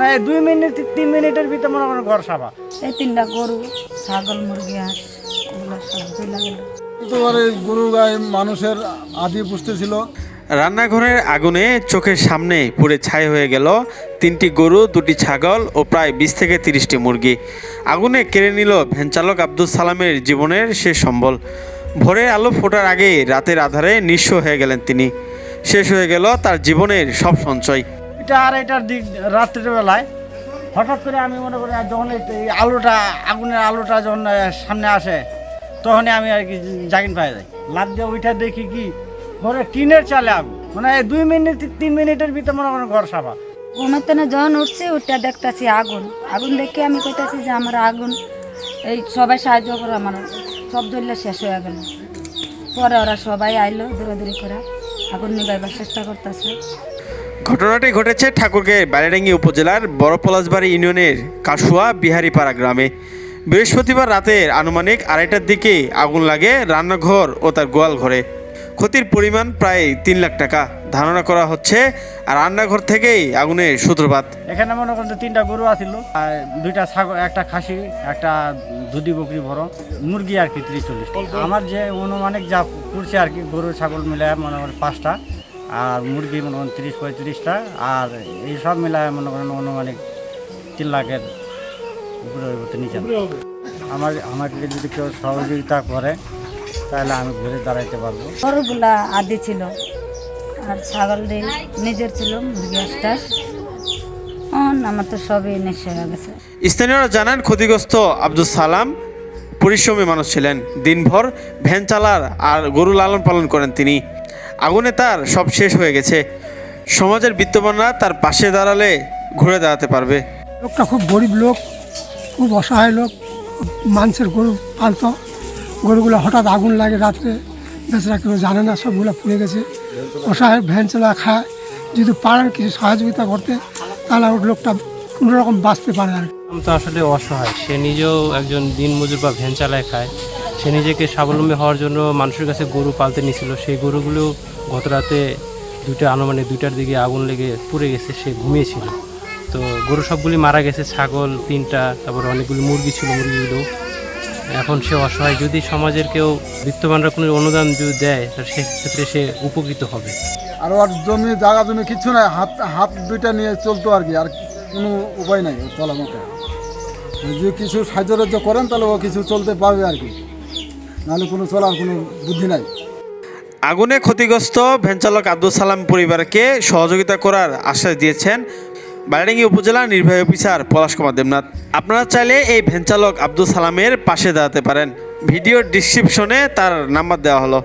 মানে দুই মিনিট তিন মিনিটের ভিতরে মনে করেন ঘর সাফা। এই তিনটা গরু ছাগল মুরগি হাঁস এগুলো সব একেবারে গরু গায়ে মানুষের আদি পুষতে ছিল। রান্নাঘরের আগুনে চোখের সামনে পুড়ে ছাই হয়ে গেল তিনটি গরু দুটি ছাগল ও প্রায় বিশ থেকে তিরিশটি মুরগি। আগুনে কেড়ে নিল ভ্যানচালক আব্দুল সালামের জীবনের শেষ সম্বল। ভোরের আলো ফোটার আগে রাতের আধারে নিঃস্ব হয়ে গেলেন তিনি। শেষ হয়ে গেল তার জীবনের সব সঞ্চয়। এটা আর এটার দিক রাত্রের বেলায়। হঠাৎ করে আমি মনে করি যখন এই আলোটা, আগুনের আলোটা যখন সামনে আসে, তখনই আমি আর কি জাগিন পাই যাই। লাভ দিয়ে ওইটা দেখি কি, ঘরে টিনের চালে আগুন। মানে দুই মিনিট, তিন মিনিটের ভিতরে মনে করেন ঘর সাফা। ঘুমের তেনে যখন উঠছি ওটা দেখতাছি আগুন। আগুন দেখে আমি কইতাছি যে আমার আগুন, এই সবাই সাহায্য করে আমার। সব ধরলে শেষ হয়ে গেল। পরে ওরা সবাই আইলো দৌড়াদৌড়ি করে আগুন নিবাইবার চেষ্টা করতেছে। ঘটনাটি ঘটেছে ঠাকুরকে বালিডাঙ্গি উপজেলার বড় পলাশবাড়ি ইউনিয়নের কাশুয়া বিহারিপাড়া গ্রামে। বৃহস্পতিবার রাতের আনুমানিক আড়াইটার দিকে আগুন লাগে রান্নাঘর ও তার গোয়াল ঘরে। ক্ষতির পরিমাণ প্রায় তিন লাখ টাকা। ধারণা করা হচ্ছে আর রান্নাঘর থেকেই আগুনের সূত্রপাত। এখানে মনে করেন যে তিনটা গরু আছিল আর দুইটা ছাগল একটা খাসি একটা দুধি বকরি বড় মুরগি আর কি ত্রিশ চল্লিশ আমার যে অনুমানিক যা করছে আর কি গরু ছাগল মিলে মনে করেন পাঁচটা। আর মুরগি মনে করেন তিরিশ পঁয়ত্রিশটা আর এই সব মিলায় মনে করেন অনুমানিক তিন লাখের উপরে নিচে। আমার আমাকে যদি কেউ সহযোগিতা করে তাহলে আমি ঘুরে দাঁড়াইতে পারব। গরুগুলা আদি ছিল আর ছাগল দিয়ে নিজের ছিল মুরগি হাঁসটা আমার তো সবই নিশ্চয় হয়ে গেছে। স্থানীয়রা জানান ক্ষতিগ্রস্ত আব্দুল সালাম পরিশ্রমী মানুষ ছিলেন। দিনভর ভ্যান চালার আর গরু লালন পালন করেন তিনি। আগুনে তার সব শেষ হয়ে গেছে। সমাজের বিত্তবানরা তার পাশে দাঁড়ালে ঘুরে দাঁড়াতে পারবে। লোকটা খুব গরিব লোক খুব অসহায় লোক মানুষের গরু পালতো। গরুগুলো হঠাৎ আগুন লাগে রাত্রে বেচারা কেউ জানে না সবগুলো পুড়ে গেছে। অসহায় ভ্যান চালা খায়। যদি পারেন কিছু সহযোগিতা করতে তাহলে ওর লোকটা কোনো রকম বাঁচতে পারে আর কি। তো আসলে অসহায়। সে নিজেও একজন দিনমজুর বা ভ্যান চালায় খায়। সে নিজেকে স্বাবলম্বী হওয়ার জন্য মানুষের কাছে গরু পালতে নিয়েছিল। সেই গরুগুলো গত রাতে দুইটা আনুমানিক দুইটার দিকে আগুন লেগে পুড়ে গেছে, সে ঘুমিয়েছিল। তো গরু সবগুলি মারা গেছে, ছাগল তিনটা, তারপর অনেকগুলি মুরগি ছিল, মুরগিগুলো। এখন সে অসহায়। যদি সমাজের কেউ বিত্তবানরা কোনো অনুদান যদি দেয়, তাহলে সেক্ষেত্রে সে উপকৃত হবে। আর ওর জমি, জায়গা, জমি কিছু নাই, হাত হাত দুইটা নিয়ে চলতো আর কি, আর কোনো উপায় নাই, চলার মতো। যদি কিছু সাহায্য করেন, তাহলে ও কিছু চলতে পারবে আর কি। নাহলে কোনো চলার কোনো বুদ্ধি নাই। আগুনে ক্ষতিগ্রস্ত ভ্যানচালক আব্দুল সালাম পরিবারকে সহযোগিতা করার আশ্বাস দিয়েছেন বাইরাঙ্গি উপজেলা নির্বাহী অফিসার পলাশ কুমার দেবনাথ। আপনারা চাইলে এই ভ্যানচালক আব্দুল সালামের পাশে দাঁড়াতে পারেন। ভিডিওর ডিসক্রিপশনে তার নাম্বার দেওয়া হলো।